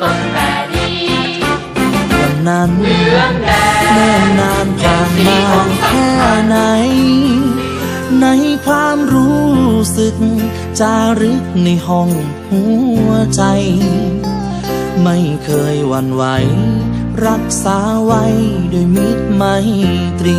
ต้นแต่ดีวันนั้นเหรื่องแดงเม่นานผ่านมาแค่ไหน ในความรู้สึก จารึกในห้องหัวใจ ไม่เคยวันไหว รักษาไว้ด้วยมิตรไมตรี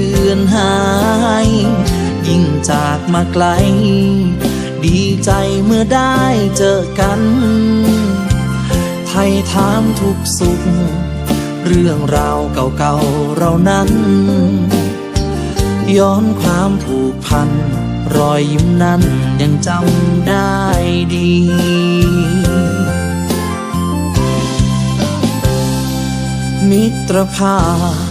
ื หาย ยิ่งจากมาไกล ดีใจเมื่อได้เจอกัน ไทยถามทุกสุข เรื่องราวเก่าๆเรานั้น ย้อนความผูกพัน รอยยิ้มนั้นยังจำได้ดีมิตรภาพ